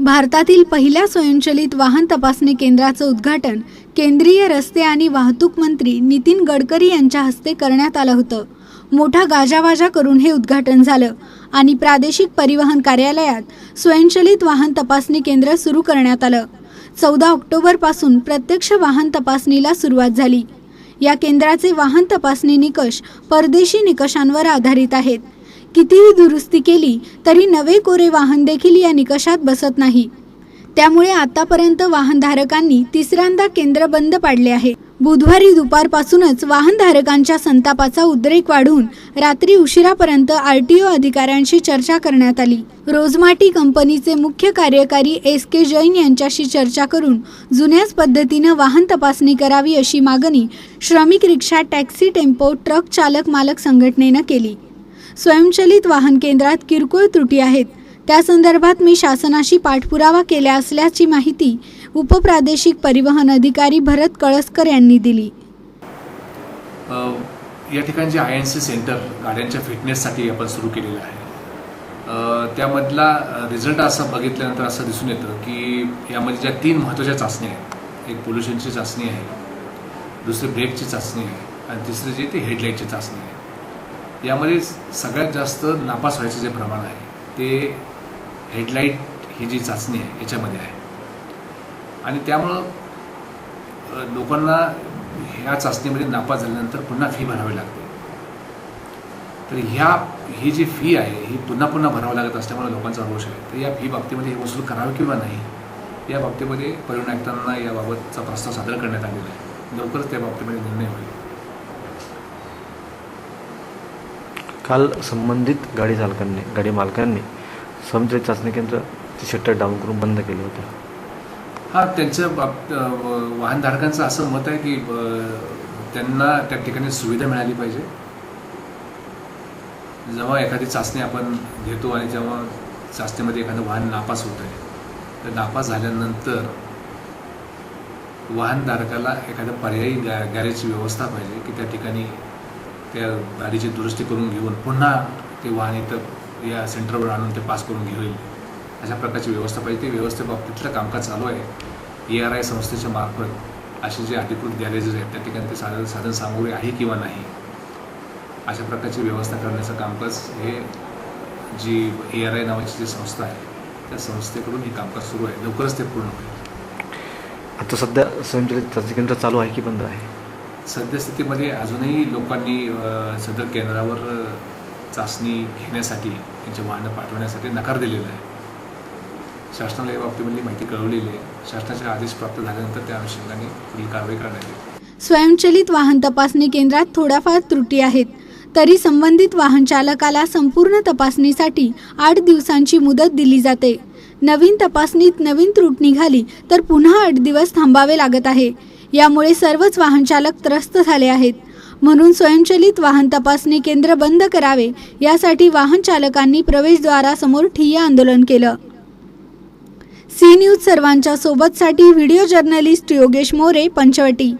भारतातील पहिल्या स्वयंचलित वाहन तपासणी केंद्राचं उद्घाटन केंद्रीय रस्ते आणि वाहतूक मंत्री नितीन गडकरी यांच्या हस्ते करण्यात आलं होतं. मोठा गाजावाजा करून हे उद्घाटन झालं आणि प्रादेशिक परिवहन कार्यालयात स्वयंचलित वाहन तपासणी केंद्र सुरू करण्यात आलं. चौदा ऑक्टोबरपासून प्रत्यक्ष वाहन तपासणीला सुरुवात झाली. या केंद्राचे वाहन तपासणी निकष परदेशी निकषांवर आधारित आहेत. कितीही दुरुस्ती केली तरी नवे कोरे वाहन देखील या निकषात बसत नाही. त्यामुळे आतापर्यंत वाहनधारकांनी तिसऱ्यांदा केंद्र बंद पाडले आहे. बुधवारी दुपारपासूनच वाहनधारकांच्या संतापाचा उद्रेक वाढून रात्री उशिरापर्यंत आर टी ओ अधिकाऱ्यांशी चर्चा करण्यात आली. रोजमाटी कंपनीचे मुख्य कार्यकारी एस के जैन यांच्याशी चर्चा करून जुन्याच पद्धतीनं वाहन तपासणी करावी अशी मागणी श्रमिक रिक्षा टॅक्सी टेम्पो ट्रक चालक मालक संघटनेनं केली. स्वयंचलित वाहन केंद्रात किरकोळ त्रुटी आहेत. त्या संदर्भात मी शासनाशी पाठपुरावा केला असल्याची माहिती उपप्रादेशिक परिवहन अधिकारी भरत कळसकर यांनी दिली. या ठिकाणी जे आय एन सी सेंटर गाड्यांच्या फिटनेससाठी आपण सुरू केलेलं आहे. त्यामधला रिझल्ट असं बघितल्यानंतर असं दिसून येतं की यामध्ये ज्या तीन महत्त्वाच्या चाचण्या आहेत एक पोल्युशनची चाचणी आहे दुसरी ब्रेकची चाचणी आहे आणि तिसरी जी ती हेडलाईटची चाचणी आहे. यामध्ये सगळ्यात जास्त नापास व्हायचं जे प्रमाण आहे ते हेडलाईट ही जी चाचणी आहे याच्यामध्ये आहे. आणि त्यामुळं लोकांना ह्या चाचणीमध्ये नापास झाल्यानंतर पुन्हा फी भरावी लागते. तर ह्या ही जी फी आहे ही पुन्हा पुन्हा भरावं लागत असल्यामुळे लोकांचा रोष आहे तर या फी बाबतीमध्ये हे वसूल करावी किंवा नाही या बाबतीमध्ये परिवहन आयुक्तांना याबाबतचा प्रस्ताव सादर करण्यात आलेला आहे. लवकरच त्या बाबतीमध्ये निर्णय होईल. काल संबंधित गाडी चालकांनी गाडी मालकांनी स्वयंचलित चाचणी केंद्र ते शटर डाऊन करून बंद केले होते. हा त्यांच्या वाहनधारकांचं असं मत आहे की त्यांना त्या ठिकाणी सुविधा मिळाली पाहिजे. जेव्हा एखादी चाचणी आपण घेतो आणि जेव्हा चाचणीमध्ये एखादं वाहन नापास होत आहे तर नापास झाल्यानंतर वाहनधारकाला एखादा पर्यायी गॅ गॅरेजची व्यवस्था पाहिजे की त्या ठिकाणी त्या गाडीची दुरुस्ती करून घेऊन पुन्हा ते वाहन इथं या सेंटरवर आणून ते पास करून घेईल. अशा प्रकारची व्यवस्था पाहिजे. ते व्यवस्थेबाबतीतलं कामकाज चालू आहे. ए आर आय संस्थेच्या मार्फत असे जे अधिकृत गॅरेजेस आहेत त्या ठिकाणी ते साधन साधन सामग्री आहे किंवा नाही अशा प्रकारची व्यवस्था करण्याचं कामकाज हे जी ए आर आय नावाची जी संस्था आहे त्या संस्थेकडून हे कामकाज सुरू आहे. लवकरच ते पूर्ण होईल. आता सध्या स्वयंचलित चाचणी केंद्र चालू आहे की बंद आहे? सद्यस्थितीमध्ये अजूनही लोकांनी सदर केंद्रावर चाचणी घेण्यासाठी त्यांची वाहनं पाठवण्यासाठी नकार दिलेला आहे. शासनाला या बाबतीमधली माहिती कळवलेली आहे. शासनाचे आदेश प्राप्त झाल्यानंतर त्या अनुषंगाने पुढील कारवाई करण्यात येईल. स्वयंचलित वाहन तपासणी केंद्रात थोड्याफार त्रुटी आहेत. तरी संबंधित वाहन चालकाला संपूर्ण तपासणीसाठी आठ दिवसांची मुदत दिली जाते. नवीन तपासणीत नवीन त्रुट निघाली तर पुन्हा आठ दिवस थांबावे लागत आहे. यामुळे सर्वच वाहन चालक त्रस्त झाले आहेत. म्हणून स्वयंचलित वाहन तपासणी केंद्र बंद करावे यासाठी वाहन चालकांनी प्रवेशद्वारासमोर ठिय्या आंदोलन केलं. सी न्यूज सर्वांच्या सोबतसाठी व्हिडिओ जर्नलिस्ट योगेश मोरे पंचवटी.